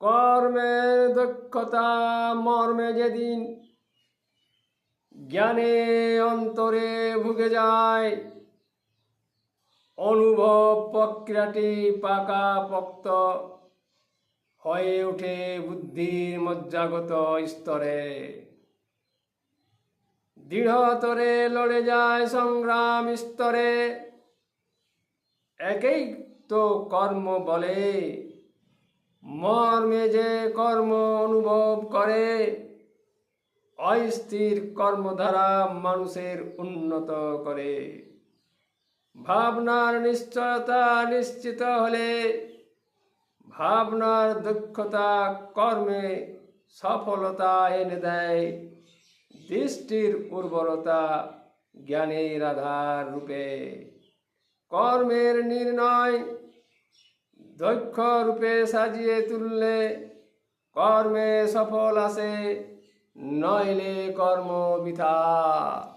কর্মের দক্ষতা, মর্মে যেদিন জ্ঞানে অন্তরে ভুগে যায়, অনুভব প্রক্রিয়াটি পাকা পক্ত হয়ে ওঠে বুদ্ধির মজ্জাগত স্তরে। দৃঢ়তরে লড়ে যায় সংগ্রাম স্তরে। একেই তো কর্ম বলে। মর্মে যে কর্ম অনুভব করে অস্থির কর্মধারা মানুষের উন্নত করে। ভাবনার নিশ্চয়তা নিশ্চিত হলে, ভাবনার দক্ষতা কর্মে সফলতা এনে দেয়। দৃষ্টির উর্বরতা জ্ঞানের আধার রূপে। কর্মের নির্ণয় দক্ষ রূপে সাজিয়ে তুললে কর্মে সফল আসে নইলে কর্ম বৃথা।